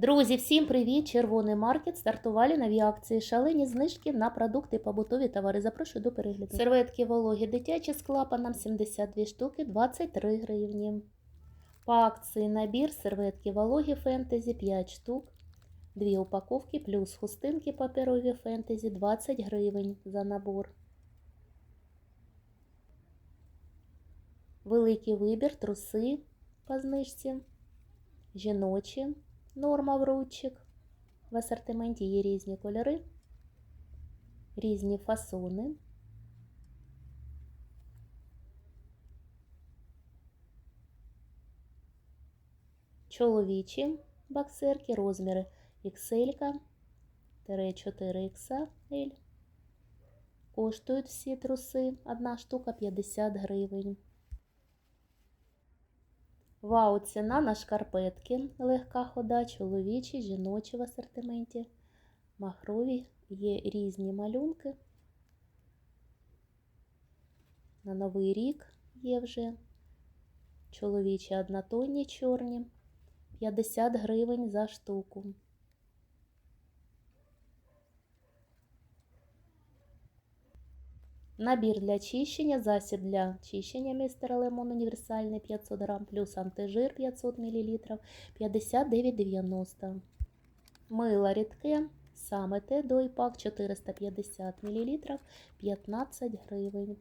Друзі, всім привіт! Червоний маркет стартували нові акції. Шалені знижки на продукти побутові товари. Запрошую до перегляду. Серветки вологі дитячі з клапаном 72 штуки 23 гривні. По акції набір серветки вологі фентезі 5 штук. Дві упаковки плюс хустинки паперові фентезі 20 гривень за набор. Великий вибір труси по знижці. Жіночі. Норма в ручик. В асортименті є різні кольори, різні фасони. Чоловічі боксерки, розміри XL 4XL. Коштують всі труси. Одна штука 50 гривень. Вау, ціна на шкарпетки. Легка хода, чоловічі, жіночі в асортименті. Махрові є різні малюнки. На Новий рік є вже чоловічі однотонні чорні. 50 гривень за штуку. Набір для чищення, засіб для чищення містера Лемон універсальний 500 грам, плюс антижир 500 мл 59,90. Мило рідке, саме те дойпак 450 мл 15 гривень.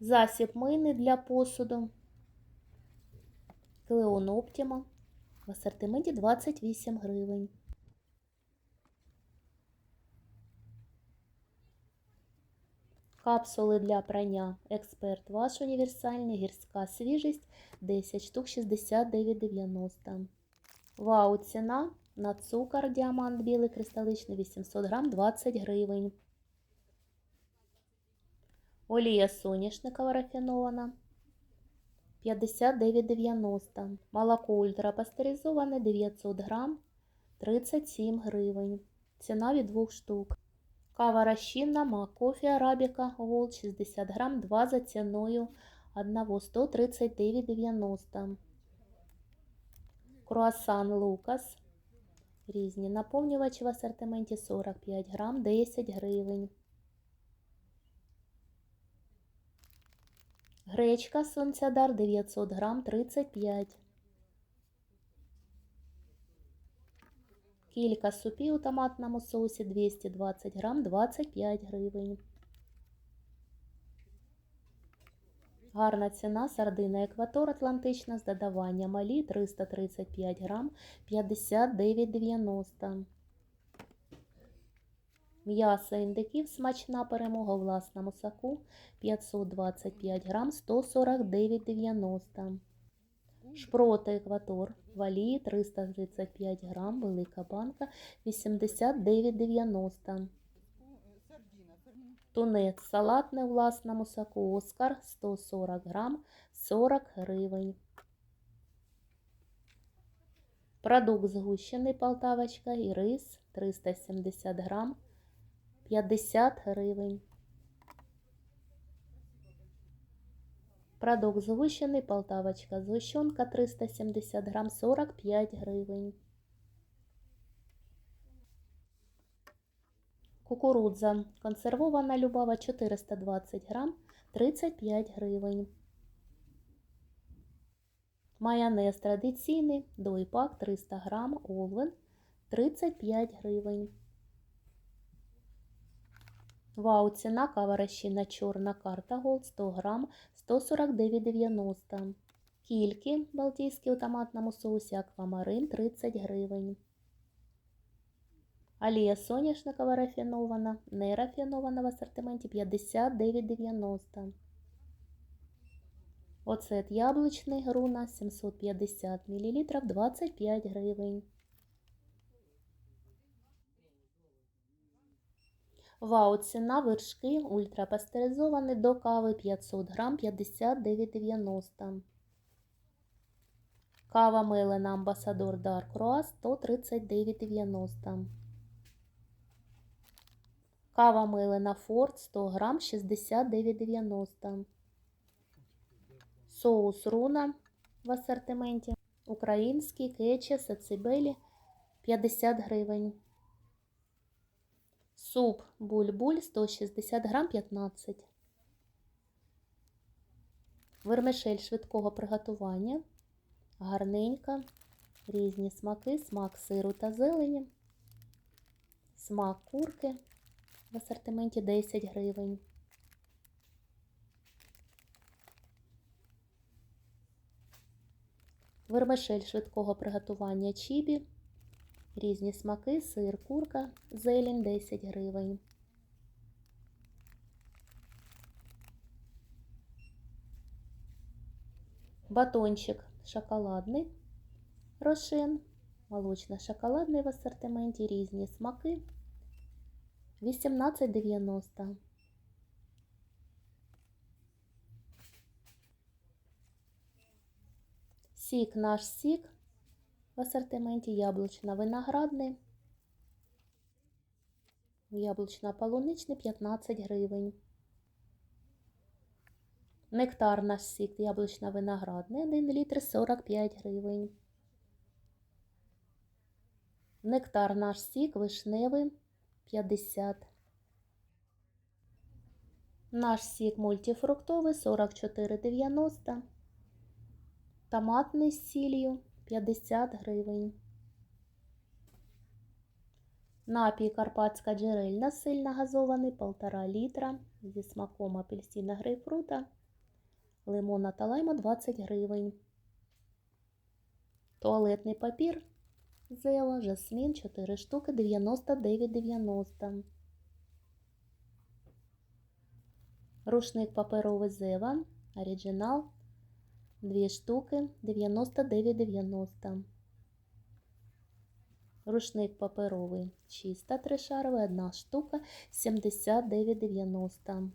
Засіб мийний для посуду. Клеон Оптима в асортименті 28 гривень. Капсули для прання Експерт ваш універсальний, гірська свіжість 10 штук 69,90. Вау, ціна на цукор діамант білий кристаличний 800 грам 20 гривень. Олія соняшникова рафінована 59,90. Молоко ультрапастеризоване 900 грам 37 гривень. Ціна від 2 штук. Кава розчинна, мак, кофе арабіка Голд 60 грам, 2 за ціною 1 139,90. Круасан Лукас. Різні наповнювачі в асортименті 45 грам, 10 гривень. Гречка Сонцядар 900 грам 35. Кілька супів у томатному соусі 220 грам 25 гривень. Гарна ціна сардина Екватор Атлантична з додаванням малі 335 грам 59,90. М'ясо індиків смачна перемога власному соку 525 грам 149,90. Шпроти екватор валії 335 грам, велика банка 89,90. Тунець салатний власному соку Оскар 140 грам 40 гривень. Продукт згущений полтавочка і рис 370 грам 50 гривень. Продукт згущений, полтавочка, згущенка 370 грам 45 гривень. Кукурудза консервована любава 420 грам 35 гривень. Майонез традиційний, дойпак 300 грам, Олвен 35 гривень. Вау, ціна кава чорна карта Голд 100 грам 149,90. Кільки балтійські у томатному соусі аквамарин 30 гривень. Алія соняшникова рафінована, не рафінована в асортименті 59,90. Оцет яблучний груна 750 мл 25 гривень. Вау, ціна вершки ультрапастеризовані до кави 500 грам 59,90. Кава мелена Амбасадор Roast 139,90. Кава мелена Форд 100 грам 69,90. Соус руна в асортименті. Український, кетче, сацибелі 50 гривень. Суп буль-буль 160 грам 15. Вермишель швидкого приготування. Гарненька. Різні смаки, смак сиру та зелені. Смак курки в асортименті 10 гривень. Вермишель швидкого приготування чібі. Різні смаки, сир, курка, зелень 10 гривень. Батончик шоколадний рошен, молочно-шоколадний в асортименті, різні смаки 18,90. Сік наш сік в асортименті яблучно-виноградний, яблучно-полуничний 15 гривень. Нектар наш сік яблучно-виноградний 1 літр 45 гривень. Нектар наш сік вишневий 50. Наш сік мультифруктовий 44,90. Томатний з сіллю 50 гривень. Напій Карпатська джерельна сильно газований 1,5 літра зі смаком апельсина грейпфрута, лимона та лайма 20 гривень. Туалетний папір Зева, жасмін 4 штуки 99,90. Рушник паперовий Зева, оригінал 2 штуки 99,90. Рушник паперовий чиста тришаровий, 1 штука 79,90.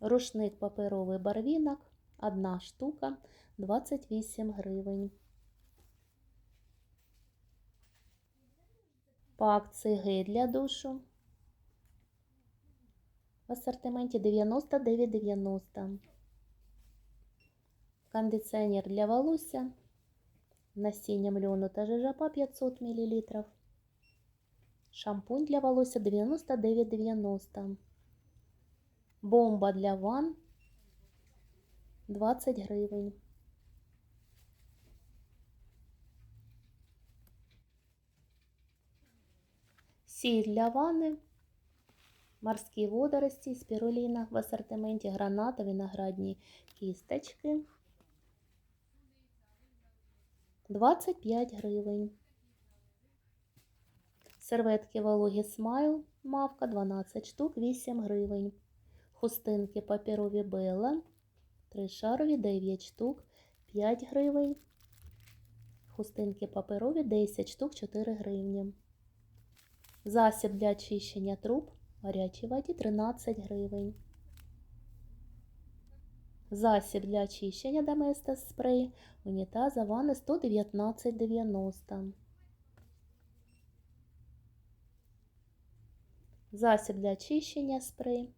Рушник паперовий барвінок, 1 штука 28 гривень. По акції для душу в асортименті 99,90. Кондиціонер для волосся насінням льону та жижапа 500 мл. Шампунь для волосся 99,90. Бомба для ванн 20 гривень. Сіль для ванни Морські водорості, спіруліна в асортименті граната, виноградні кісточки. 25 гривень. Серветки вологі смайл, мавка 12 штук, 8 гривень. Хустинки паперові Белла, 3 шарові 9 штук, 5 гривень. Хустинки паперові 10 штук, 4 гривні. Засіб для очищення труб в воді 13 гривень. Засіб для очищення Доместос спрей унітаза ванни 119,90. Засіб для очищення спрей.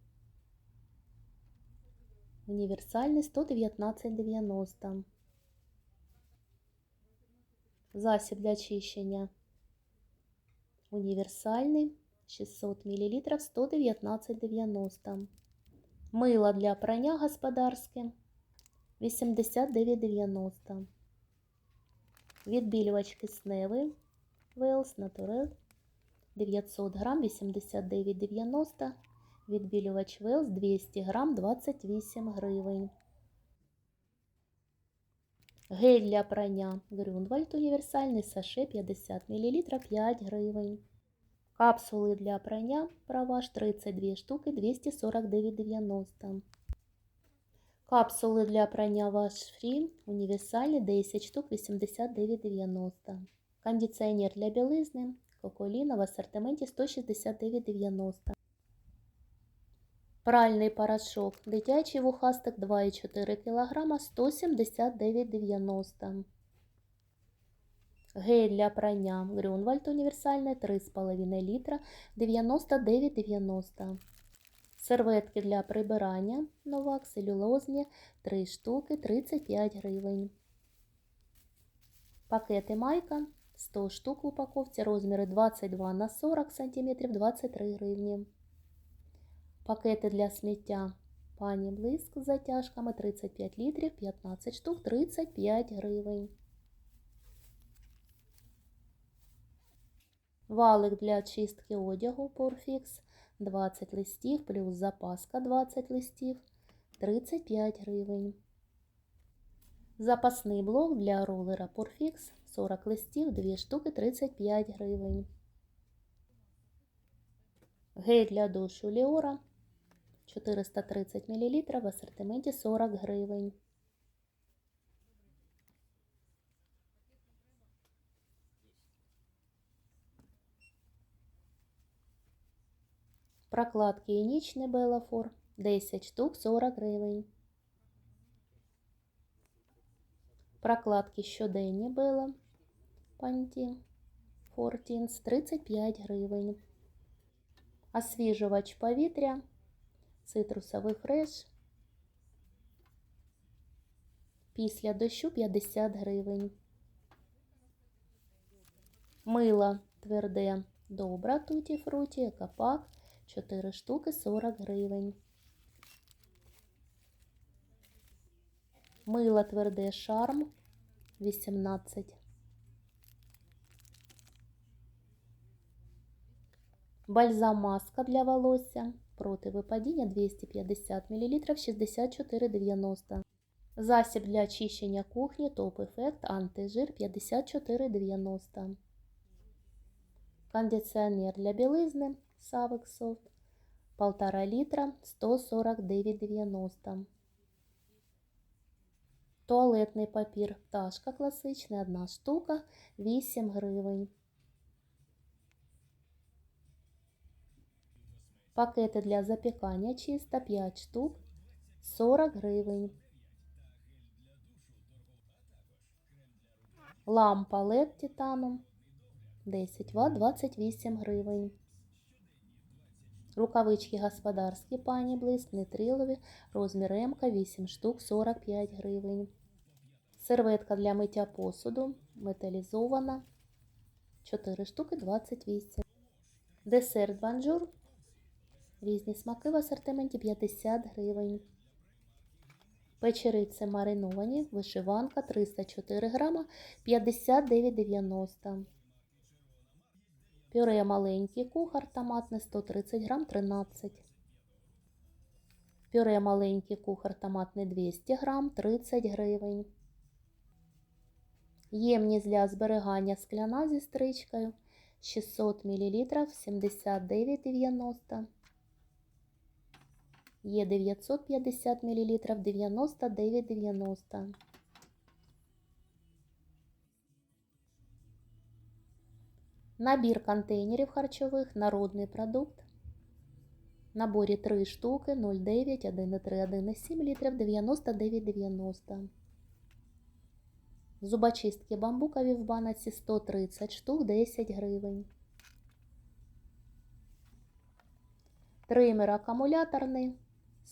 Універсальний 119,90. Засіб для очищення. Універсальний 600 мл 119,90. Мило для прання господарське 89,90. Відбілювач кисневий Велс Натурел 900 грам 89,90. Відбілювач Велс 200 грам 28 гривень. Гель для прання Грюнвальд універсальний саше 50 мл 5 гривень. Капсули для прання Праваш 32 штуки 249,90. Капсули для прання Wash Free універсальні 10 штук 89,90. Кондиціонер для білизни Коколіна в асортименті 169,90. Пральний порошок дитячий вухастик 2,4 кг 179,90. Гель для прання Грюнвальд універсальний 3,5 літра 99,90. Серветки для прибирання новак целюлозні 3 штуки 35 гривень. Пакети майка 100 штук в упаковці, розміри 22 на 40 см 23 гривні. Пакети для сміття пані блиск з затяжками 35 літрів 15 штук 35 гривень. Валик для чистки одягу Porfix 20 листів плюс запаска 20 листів 35 гривень. Запасний блок для ролера Porfix 40 листів 2 штуки 35 гривень. Гель для душу Ліора 430 мл в асортименті 40 гривень. Прокладки і нічний Белафор 10 штук 40 гривень. Прокладки щоденні Бела Панті Фортінс 35 гривень. Освіжувач повітря цитрусовий фреш. Після дощу 50 гривень. Мило тверде добра туті фруті, екопак 4 штуки 40 гривень. Мило тверде шарм 18. Бальзам маска для волосся проти випадіння 250 мл 64,90. Засіб для очищення кухні топ ефект антижир 54,90. Кондиціонер для білизни Savex Soft 1,5 літра 149,90. Туалетний папір пташка класичний 1 штука 8 гривень. Пакети для запікання чисто 5 штук 40 гривень. Лампа LED титаном 10 Вт 28 гривень. Рукавички господарські пані блиск нитрилові, розмір М 8 штук 45 гривень. Серветка для миття посуду металізована 4 штуки 28. Десерт банджур Різні смаки в асортименті 50 гривень. Печериці мариновані, вишиванка 304 грама 59,90. Пюре маленький кухар томатне 130 грам 13. Пюре маленький кухар томатне 200 грам 30 гривень. Ємність для зберігання скляна зі стричкою 600 мл 79,90. Є 950 мл 99,90. Набір контейнерів харчових народний продукт. Наборі 3 штуки 0,9, 1,3, 1,7 літрів 99,90. Зубочистки бамбукові в баноці 130 штук 10 гривень. Тример акумуляторний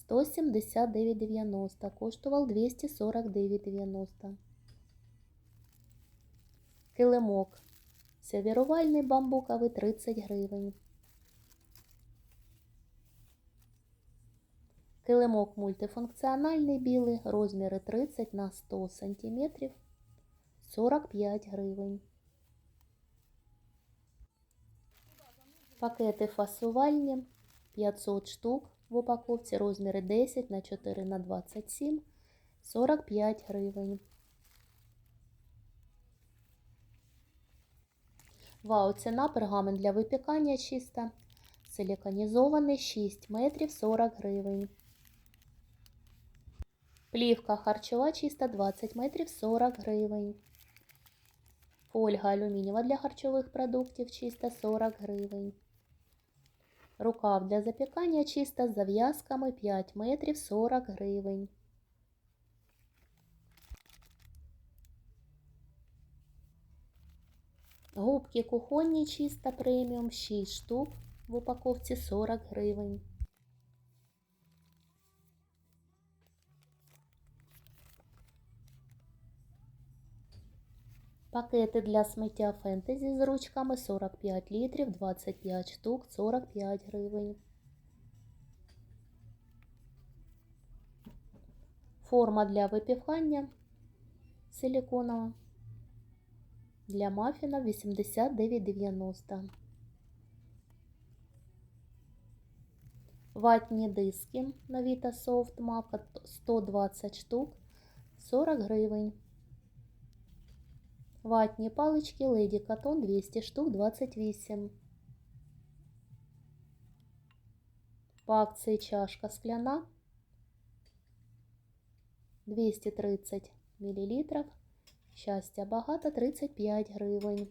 179,90. Коштував 249,90. Килимок сервірувальний бамбуковий 30 гривень. Килимок мультифункціональний білий, розміри 30 на 100 см 45 гривень. Пакети фасувальні 500 штук в упаковці розміри 10 на 4 на 27 45 гривень. Вау, ціна пергамент для випікання чиста. Силіконізований 6 метрів 40 гривень. Плівка харчова чиста 20 метрів 40 гривень. Фольга алюмінієва для харчових продуктів чиста 40 гривень. Рукав для запікання чиста з зав'язками 5 метрів 40 гривень. Губки кухонні чиста преміум 6 штук в упаковці 40 гривень. Пакети для сміття фентезі з ручками 45 літрів, 25 штук, 45 гривень. Форма для випікання силиконова. Для мафіна 89,90. Ватні диски Новіта Софт Мавка 120 штук 40 гривень. Ватні палички Леді Катон 200 штук 28. По акції чашка скляна 230 мл. Щастя багато 35 гривень.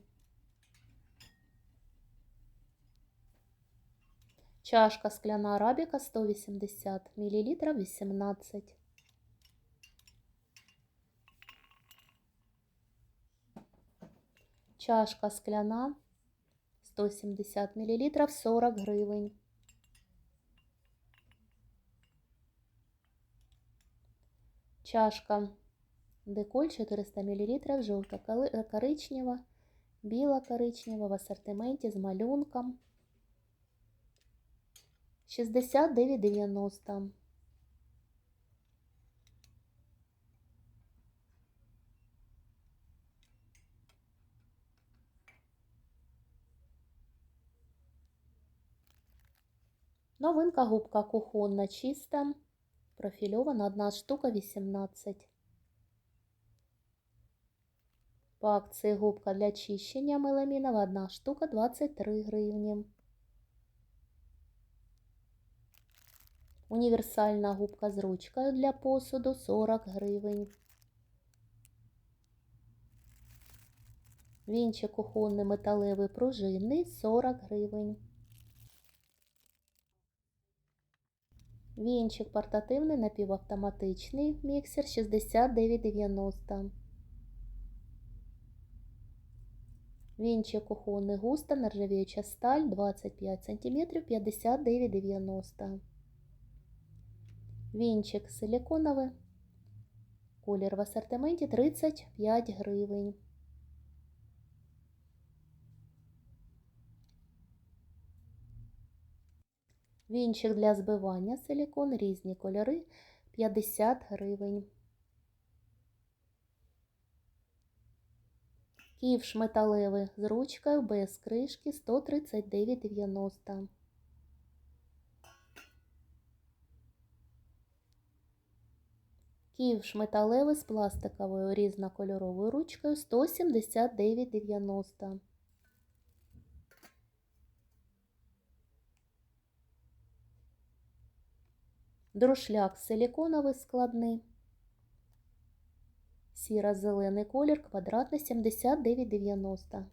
Чашка скляна арабіка 180 мл 18. Чашка скляна 170 мл 40 гривень. Чашка деколь 400 мл, жовта коричнева, біла коричнева в асортименті з малюнком. 69,90. Новинка губка кухонна чиста, профільована, одна штука 18. По акції губка для чищення меламінова, одна штука 23 гривні. Універсальна губка з ручкою для посуду 40 гривень. Вінчик кухонний металевий пружинний 40 гривень. Вінчик портативний напівавтоматичний міксер 69,90. Вінчик кухонний густа нержавіюча сталь 25 см 59,90. Вінчик силиконовий. Колір в асортименті 35 гривень. Вінчик для збивання силикон, різні кольори 50 гривень. Ківш металевий з ручкою без кришки 139,90. Ківш металевий з пластиковою різнокольоровою ручкою 179,90. Друшляк силиконовий складний. Сіро-зелений колір, квадратний 79,90.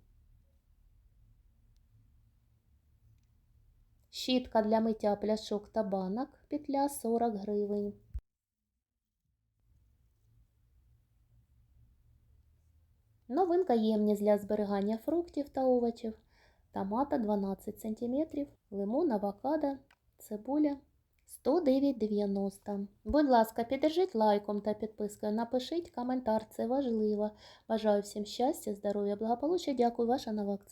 Щітка для миття пляшок та банок, петля 40 гривень. Новинка ємність для зберігання фруктів та овочів. Томата 12 см, лимон, авокадо, цибуля 109,90. Будь ласка, піддержіть лайком та підпискою. Напишіть коментар, це важливо. Бажаю всім щастя, здоров'я, благополуччя. Дякую, ваша нова акція.